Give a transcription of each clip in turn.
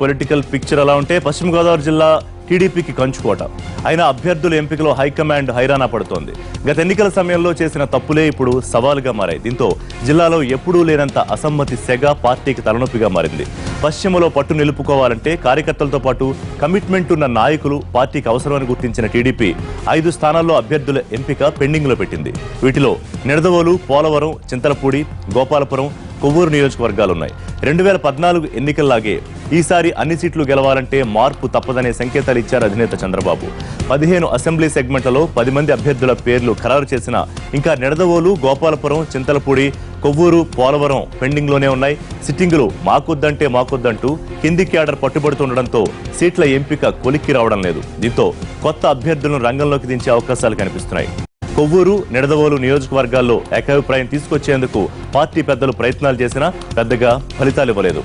Political picture అలా ఉంటే పశ్చిమ గోదావరి జిల్లా టీడీపీకి కంచుకోట. అయినా అభ్యర్థుల ఎంపికలో హైకమాండ్ హైరానా పడుతోంది. గత ఎన్నికల సమయంలో చేసిన తప్పులే ఇప్పుడు సవాలుగా మారాయి. దీంతో జిల్లాలో ఎప్పుడూ లేనంత అసమ్మతి సెగ పార్టీకి తలనొప్పిగా మారింది. పశ్చిమలో పట్టు నిలుపుకోవాలంటే కార్యకర్తలతో పాటు కమిట్మెంట్ ఉన్న నాయకులు పార్టీకి అవసరమని గుర్తించిన టీడీపీ ఐదు స్థానాల్లో అభ్యర్థుల ఎంపిక పెండింగ్లో పెట్టింది. వీటిలో నిడదవోలు పోలవరం చింతలపూడి గోపాలపురం కొవ్వూరు నియోజకవర్గాలున్నాయి. రెండు వేల పద్నాలుగు ఎన్నికల్లాగే ఈసారి అన్ని సీట్లు గెలవాలంటే మార్పు తప్పదనే సంకేతాలు ఇచ్చారు అధినేత చంద్రబాబు. పదిహేను అసెంబ్లీ సెగ్మెంట్లలో పది మంది అభ్యర్థుల పేర్లు ఖరారు చేసిన ఇంకా నిడదవోలు గోపాలపురం చింతలపూడి కొవ్వూరు పోలవరం పెండింగ్లోనే ఉన్నాయి. సిట్టింగులు మాకొద్దంటే మాకొద్దంటూ కింది క్యాడర్ పట్టుబడుతుండడంతో సీట్ల ఎంపిక కొలిక్కి రావడం లేదు. దీంతో కొత్త అభ్యర్థులను రంగంలోకి దించే అవకాశాలు కనిపిస్తున్నాయి. కొవ్వూరు నిడదవోలు నియోజకవర్గాల్లో ఏకాభిప్రాయం తీసుకొచ్చేందుకు పార్టీ పెద్దలు ప్రయత్నాలు చేసినా పెద్దగా ఫలితాలు ఇవ్వలేదు.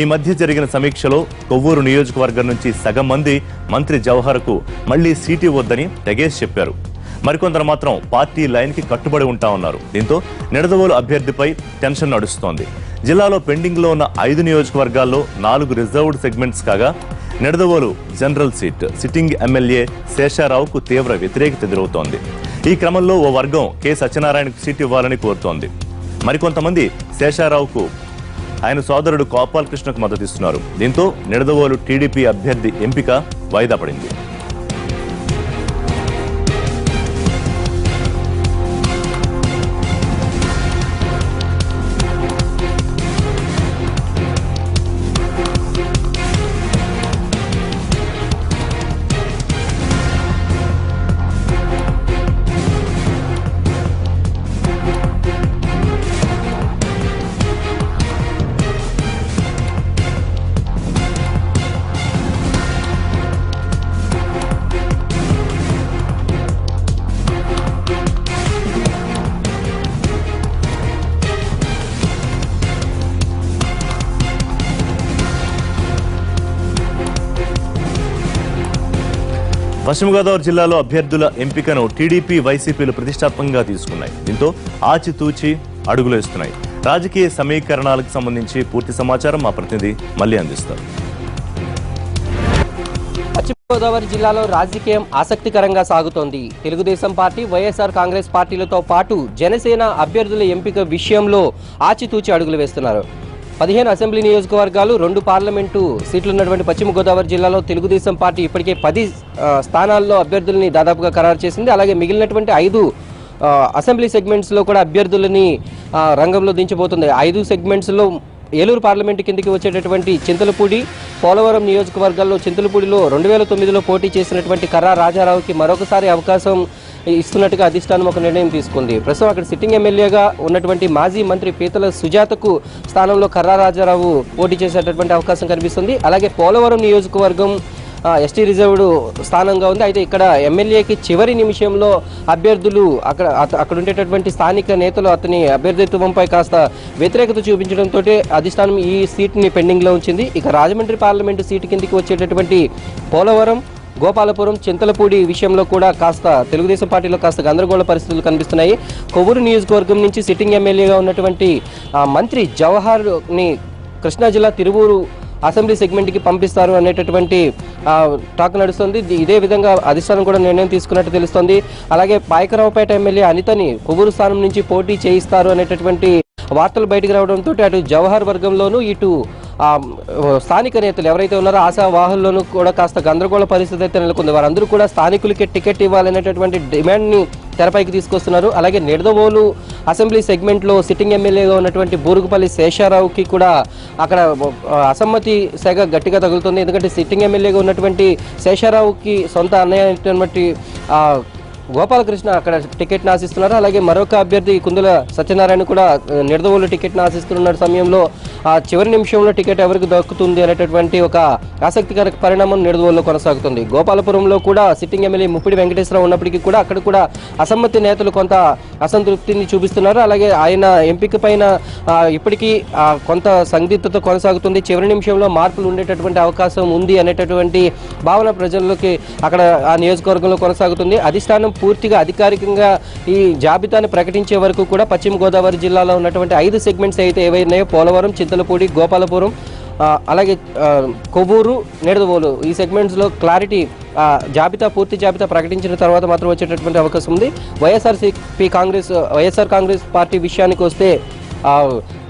ఈ మధ్య జరిగిన సమీక్షలో కొవ్వూరు నియోజకవర్గం నుంచి సగం మంది మంత్రి జవహర్కు మళ్ళీ సీటు ఇవ్వొద్దని తెగేసి చెప్పారు. మరికొందరు మాత్రం పార్టీ లైన్కి కట్టుబడి ఉంటా ఉన్నారు. దీంతో నిడదవోలు అభ్యర్థిపై టెన్షన్ నడుస్తోంది. జిల్లాలో పెండింగ్లో ఉన్న ఐదు నియోజకవర్గాల్లో నాలుగు రిజర్వ్డ్ సెగ్మెంట్స్ కాగా Nidadavolu general seat sitting MLA శేషారావుకు తీవ్ర వ్యతిరేకత ఎదురవుతోంది. ఈ క్రమంలో ఓ వర్గం కె సత్యనారాయణకు సీట్ ఇవ్వాలని కోరుతోంది. మరికొంతమంది శేషారావుకు ఆయన సోదరుడు గోపాలకృష్ణకు మద్దతిస్తున్నారు దీంతో నిడదవోలు టీడీపీ అభ్యర్థి ఎంపిక వాయిదా పడింది. పశ్చిమ గోదావరి జిల్లాలో అభ్యర్థుల ఎంపికను టీడీపీ వైసీపీలు ప్రతిష్టాత్మకంగా తీసుకున్నాయి. దీంతో ఆచితూచి అడుగులు వేస్తున్నాయి. రాజకీయ సమీకరణాలకు సంబంధించి పూర్తి సమాచారం మా ప్రతినిధి మళ్ళీ అందిస్తారు. పశ్చిమ గోదావరి జిల్లాలో రాజకీయం ఆసక్తికరంగా సాగుతోంది. తెలుగుదేశం పార్టీ వైఎస్ఆర్ కాంగ్రెస్ పార్టీలతో పాటు జనసేన అభ్యర్థుల ఎంపిక విషయంలో ఆచితూచి అడుగులు వేస్తున్నారు. పదిహేను అసెంబ్లీ నియోజకవర్గాలు రెండు పార్లమెంటు సీట్లు ఉన్నటువంటి పశ్చిమ గోదావరి జిల్లాలో తెలుగుదేశం పార్టీ ఇప్పటికే పది స్థానాల్లో అభ్యర్థులని దాదాపుగా ఖరారు చేసింది. అలాగే మిగిలినటువంటి ఐదు అసెంబ్లీ సెగ్మెంట్స్లో కూడా అభ్యర్థులని రంగంలో దించబోతుంది. ఐదు సెగ్మెంట్స్లో ఏలూరు పార్లమెంటు కిందికి వచ్చేటటువంటి చింతలపూడి పోలవరం నియోజకవర్గాల్లో చింతలపూడిలో రెండు వేల తొమ్మిదిలో పోటీ చేసినటువంటి కర్రా రాజారావుకి మరొకసారి అవకాశం ఇస్తున్నట్టుగా అధిష్టానం ఒక నిర్ణయం తీసుకుంది. ప్రస్తుతం అక్కడ సిట్టింగ్ ఎమ్మెల్యేగా ఉన్నటువంటి మాజీ మంత్రి పీతల సుజాతకు స్థానంలో కర్రా రాజారావు పోటీ చేసేటటువంటి అవకాశం కనిపిస్తుంది. అలాగే పోలవరం నియోజకవర్గం ఎస్టీ రిజర్వ్డ్ స్థానంగా ఉంది. అయితే ఇక్కడ ఎమ్మెల్యేకి చివరి నిమిషంలో అభ్యర్థులు అక్కడ అక్కడ ఉండేటటువంటి స్థానిక నేతలు అతని అభ్యర్థిత్వంపై కాస్త వ్యతిరేకత చూపించడంతో అధిష్టానం ఈ సీట్ని పెండింగ్లో ఉంచింది. ఇక రాజమండ్రి పార్లమెంటు సీటు కిందికి వచ్చేటటువంటి పోలవరం గోపాలపురం చింతలపూడి విషయంలో కూడా కాస్త తెలుగుదేశం పార్టీలో కాస్త గందరగోళ పరిస్థితులు కనిపిస్తున్నాయి. కొవ్వూరు నియోజకవర్గం నుంచి సిట్టింగ్ ఎమ్మెల్యేగా ఉన్నటువంటి మంత్రి జవహర్ని కృష్ణా జిల్లా తిరువూరు అసెంబ్లీ సెగ్మెంట్కి పంపిస్తారు అనేటటువంటి టాక్ నడుస్తుంది. ఇదే విధంగా అధిష్టానం కూడా నిర్ణయం తీసుకున్నట్టు తెలుస్తోంది. అలాగే పాయకరావుపేట ఎమ్మెల్యే అనితని కొవ్వూరు స్థానం నుంచి పోటీ చేయిస్తారు అనేటటువంటి వార్తలు బయటకు రావడంతో అటు జవహర్ వర్గంలోనూ ఇటు స్థానిక నేతలు ఎవరైతే ఉన్నారో ఆశావాహుల్లోనూ కూడా కాస్త గందరగోళ పరిస్థితి అయితే నెలకొంది. వారందరూ కూడా స్థానికులకి టికెట్ ఇవ్వాలనేటటువంటి డిమాండ్ని తెరపైకి తీసుకొస్తున్నారు. అలాగే నిడదవోలు అసెంబ్లీ సెగ్మెంట్లో సిట్టింగ్ ఎమ్మెల్యేగా ఉన్నటువంటి బూరుగుపల్లి శేషారావుకి కూడా అక్కడ అసమ్మతి సెగ గట్టిగా తగులుతుంది. ఎందుకంటే సిట్టింగ్ ఎమ్మెల్యేగా ఉన్నటువంటి శేషారావుకి సొంత అన్నయ్య గోపాలకృష్ణ అక్కడ టికెట్ ఆశిస్తున్నారు అలాగే మరొక అభ్యర్థి కుందుల సత్యనారాయణ కూడా నిడదవోలు టికెట్ ఆశిస్తున్న సమయంలో ఆ చివరి నిమిషంలో టికెట్ ఎవరికి దక్కుతుంది అనేటటువంటి ఒక ఆసక్తికర పరిణామం నిడదవోలులో కొనసాగుతుంది. గోపాలపురంలో కూడా సిట్టింగ్ ఎమ్మెల్యే ముప్పిడి వెంకటేశ్వరరావు ఉన్నప్పటికీ కూడా అక్కడ కూడా అసమ్మతి నేతలు కొంత అసంతృప్తిని చూపిస్తున్నారు. అలాగే ఆయన ఎంపిక పైన ఇప్పటికీ ఆ, కొంత సందిగ్ధత కొనసాగుతుంది. చివరి నిమిషంలో మార్పులు ఉండేటటువంటి అవకాశం ఉంది అనేటటువంటి భావన ప్రజల్లోకి అక్కడ ఆ నియోజకవర్గంలో కొనసాగుతుంది. అధిష్టానం పూర్తిగా అధికారికంగా ఈ జాబితాను ప్రకటించే వరకు కూడా పశ్చిమ గోదావరి జిల్లాలో ఉన్నటువంటి ఐదు సెగ్మెంట్స్ అయితే ఏవైనాయో పోలవరం చింతలపూడి గోపాలపురం అలాగే కొవ్వూరు నిడదవోలు. ఈ సెగ్మెంట్స్లో క్లారిటీ జాబితా పూర్తి జాబితా ప్రకటించిన తర్వాత మాత్రం వచ్చేటటువంటి అవకాశం ఉంది. వైఎస్ఆర్సీపీ కాంగ్రెస్ వైఎస్ఆర్ కాంగ్రెస్ పార్టీ విషయానికి వస్తే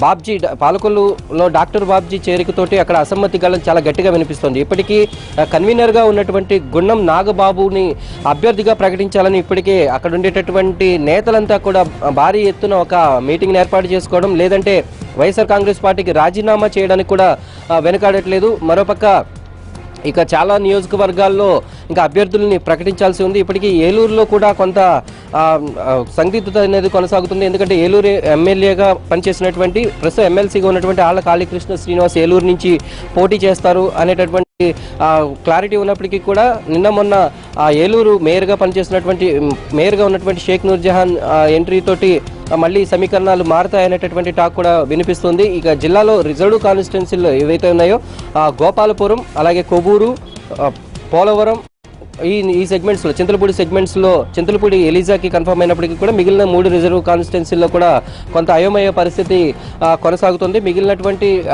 బాబ్జీ పాలకొల్లులో డాక్టర్ బాబ్జీ చేరికతోటి అక్కడ అసమ్మతి గలం చాలా గట్టిగా వినిపిస్తుంది. ఇప్పటికీ కన్వీనర్గా ఉన్నటువంటి గుండం నాగబాబుని అభ్యర్థిగా ప్రకటించాలని ఇప్పటికే అక్కడ ఉండేటటువంటి నేతలంతా కూడా భారీ ఎత్తున ఒక మీటింగ్ని ఏర్పాటు చేసుకోవడం లేదంటే వైఎస్ఆర్ కాంగ్రెస్ పార్టీకి రాజీనామా చేయడానికి కూడా వెనుకాడట్లేదు. మరోపక్క ఇక చాలా నియోజకవర్గాల్లో ఇంకా అభ్యర్థుల్ని ప్రకటించాల్సి ఉంది. ఇప్పటికీ ఏలూరులో కూడా కొంత సందిగ్ధత అనేది కొనసాగుతుంది. ఎందుకంటే ఏలూరు ఎమ్మెల్యేగా పనిచేసినటువంటి ప్రస్తుతం ఎమ్మెల్సీగా ఉన్నటువంటి ఆళ్ళ కాళీకృష్ణ శ్రీనివాస్ ఏలూరు నుంచి పోటీ చేస్తారు అనేటటువంటి క్లారిటీ ఉన్నప్పటికీ కూడా నిన్న మొన్న ఆ ఏలూరు మేయర్గా పనిచేసినటువంటి మేయర్గా ఉన్నటువంటి షేక్ నూర్జహాన్ ఆ, ఎంట్రీ తోటి మళ్ళీ సమీకరణాలు మారుతాయనేటటువంటి టాక్ కూడా వినిపిస్తుంది. ఇక జిల్లాలో రిజర్వ్ కాన్స్టిట్యున్సీలు ఏవైతే ఉన్నాయో గోపాలపురం అలాగే కొవ్వూరు పోలవరం ఈ ఈ సెగ్మెంట్స్లో చింతలపూడి సెగ్మెంట్స్లో చింతలపూడి ఎలిజాకి కన్ఫర్మ్ అయినప్పటికీ కూడా మిగిలిన మూడు రిజర్వ్ కాన్స్టిట్యున్సీల్లో కూడా కొంత అయోమయ పరిస్థితి కొనసాగుతుంది. మిగిలినటువంటి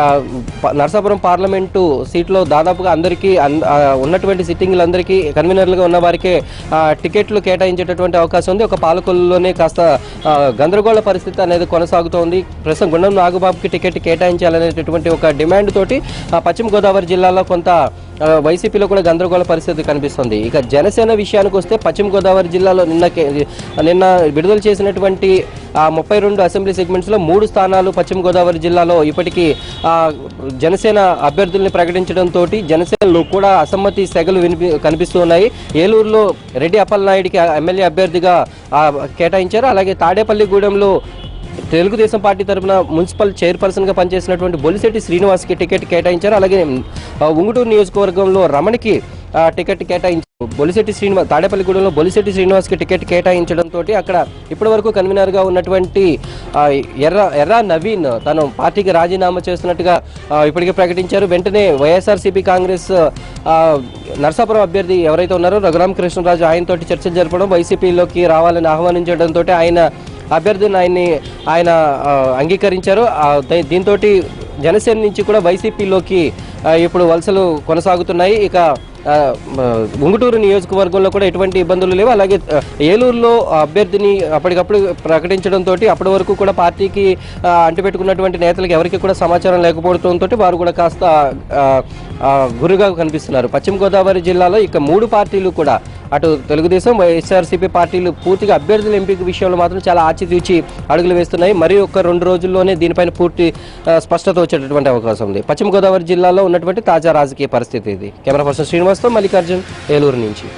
ప- నరసాపురం పార్లమెంటు సీట్లో దాదాపుగా అందరికీ అన్- ఉన్నటువంటి సిట్టింగ్లందరికీ కన్వీనర్లుగా ఉన్న వారికే టికెట్లు కేటాయించేటటువంటి అవకాశం ఉంది. ఒక పాలకొల్లులోనే కాస్త గందరగోళ పరిస్థితి అనేది కొనసాగుతోంది. ప్రస్తుతం గుండం నాగబాబుకి టికెట్ కేటాయించాలనేటటువంటి ఒక డిమాండ్ తోటి పశ్చిమ గోదావరి జిల్లాలో కొంత వైసీపీలో కూడా గందరగోళ పరిస్థితి కనిపిస్తుంది. ఇక జనసేన విషయానికి వస్తే పశ్చిమ గోదావరి జిల్లాలో నిన్న నిన్న విడుదల చేసినటువంటి ఆ ముప్పై రెండు అసెంబ్లీ సెగ్మెంట్స్లో మూడు స్థానాలు పశ్చిమ గోదావరి జిల్లాలో ఇప్పటికీ జనసేన అభ్యర్థుల్ని ప్రకటించడంతో జనసేనలో కూడా అసమ్మతి సెగలు వినిపి కనిపిస్తూ ఉన్నాయి ఏలూరులో రెడ్డి అప్పలనాయుడికి ఎమ్మెల్యే అభ్యర్థిగా కేటాయించారు. అలాగే తాడేపల్లిగూడెంలో తెలుగుదేశం పార్టీ తరపున మున్సిపల్ చైర్పర్సన్గా పనిచేసినటువంటి బొలిశెట్టి శ్రీనివాస్కి టికెట్ కేటాయించారు. అలాగే ఉంగుటూరు నియోజకవర్గంలో రమణికి టికెట్ కేటాయించారు. బొలిశెట్టి శ్రీనివాస్ తాడేపల్లిగూడెంలో బొలిశెట్టి శ్రీనివాస్కి టికెట్ కేటాయించడంతో అక్కడ ఇప్పటి వరకు కన్వీనర్గా ఉన్నటువంటి ఎర్ర ఎర్ర నవీన్ తను పార్టీకి రాజీనామా చేస్తున్నట్టుగా ఇప్పటికే ప్రకటించారు. వెంటనే వైఎస్ఆర్సీపీ కాంగ్రెస్ నర్సాపురం అభ్యర్థి ఎవరైతే ఉన్నారో రఘురామ కృష్ణరాజు ఆయనతోటి చర్చలు జరపడం వైసీపీలోకి రావాలని ఆహ్వానించడంతో ఆయన అభ్యర్థిని ఆయన్ని ఆయన అంగీకరించారు. దీంతో జనసేన నుంచి కూడా వైసీపీలోకి ఇప్పుడు వలసలు కొనసాగుతున్నాయి. ఇక ఉంగుటూరు నియోజకవర్గంలో కూడా ఎటువంటి ఇబ్బందులు లేవు. అలాగే ఏలూరులో అభ్యర్థిని అప్పటికప్పుడు ప్రకటించడంతో అప్పటి వరకు కూడా పార్టీకి ఆ, అంటిపెట్టుకున్నటువంటి నేతలకు ఎవరికి కూడా సమాచారం లేకపోవడంతో వారు కూడా కాస్త గురుగా కనిపిస్తున్నారు. పశ్చిమ గోదావరి జిల్లాలో ఇక మూడు పార్టీలు కూడా అటు తెలుగుదేశం వైఎస్ఆర్సీపీ పార్టీలు పూర్తిగా అభ్యర్థుల ఎంపిక విషయంలో మాత్రం చాలా ఆచితూచి అడుగులు వేస్తున్నాయి. మరి ఒక రెండు రోజుల్లోనే దీనిపైన పూర్తి స్పష్టత వచ్చేటటువంటి అవకాశం ఉంది. పశ్చిమ గోదావరి జిల్లాలో ఉన్నటువంటి తాజా రాజకీయ పరిస్థితి ఇది. కెమెరా పర్సన్ శ్రీనివాస్తో మల్లికార్జున్ ఏలూరు నుంచి.